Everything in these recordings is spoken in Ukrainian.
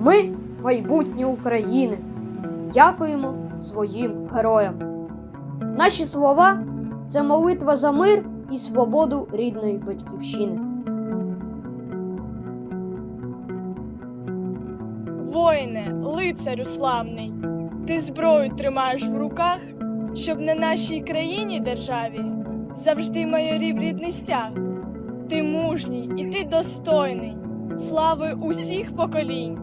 Ми майбутнє України. Дякуємо своїм героям. Наші слова це молитва за мир і свободу рідної батьківщини. Воїне, лицарю славний, ти зброю тримаєш в руках, щоб на нашій країні державі завжди майорів рідний стяг. Ти мужній і ти достойний, слави усіх поколінь,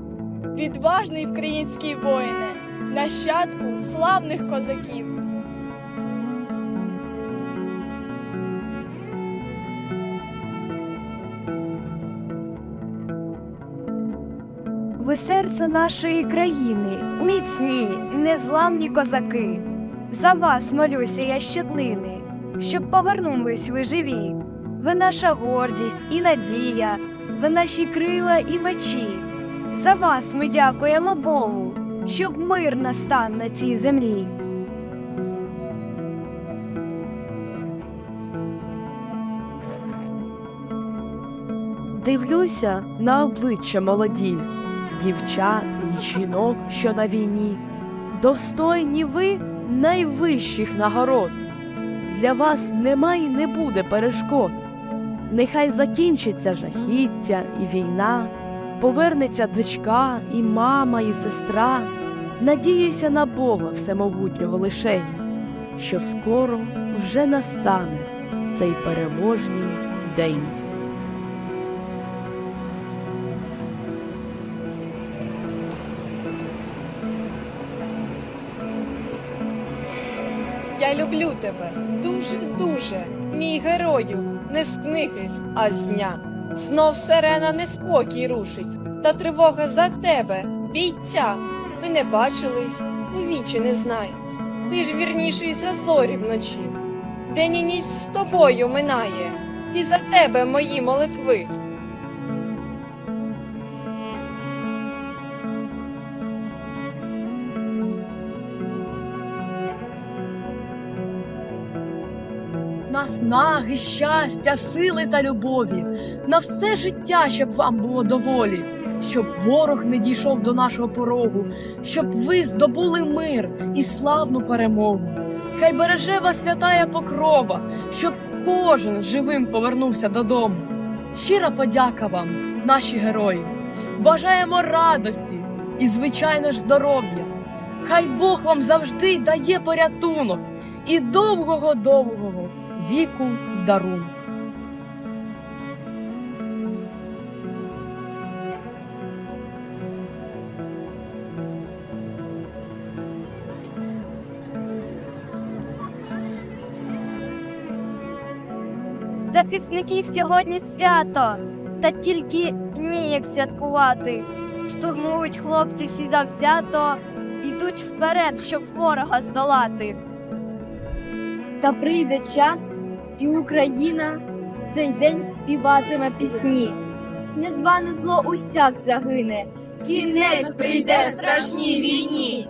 відважний український воїне, нащадку славних козаків. Ви серце нашої країни, міцні, незламні козаки. За вас молюся я щоднини, щоб повернулись ви живі. Ви наша гордість і надія, ви наші крила і мечі. За вас ми дякуємо Богу, щоб мир настав на цій землі. Дивлюся на обличчя молоді, дівчат і жінок, що на війні. Достойні ви найвищих нагород. Для вас нема і не буде перешкод. Нехай закінчиться жахіття і війна, повернеться дочка, і мама, і сестра. Надіюся на Бога всемогутнього лишень, що скоро вже настане цей переможний день. Я люблю тебе дуже, дуже, мій герою, не з книги, а з дня. Знов сирена неспокій рушить, та тривога за тебе, бійця. Ми не бачились, у вічі не знаю. Ти ж вірніший за зорі вночі. День і ніч з тобою минає, ці за тебе мої молитви. Наснаги, щастя, сили та любові, на все життя, щоб вам було доволі, щоб ворог не дійшов до нашого порогу, щоб ви здобули мир і славну перемогу. Хай береже вас святая покрова, щоб кожен живим повернувся додому. Щира подяка вам, наші герої. Бажаємо радості і, звичайно ж, здоров'я. Хай Бог вам завжди дає порятунок і довгого-довгого віку в дарунок. Захисників сьогодні свято, та тільки ніяк святкувати. Штурмують хлопці всі завзято, ідуть вперед, щоб ворога здолати. Та прийде час, і Україна в цей день співатиме пісні. Незване зло усяк загине, кінець прийде страшній війні.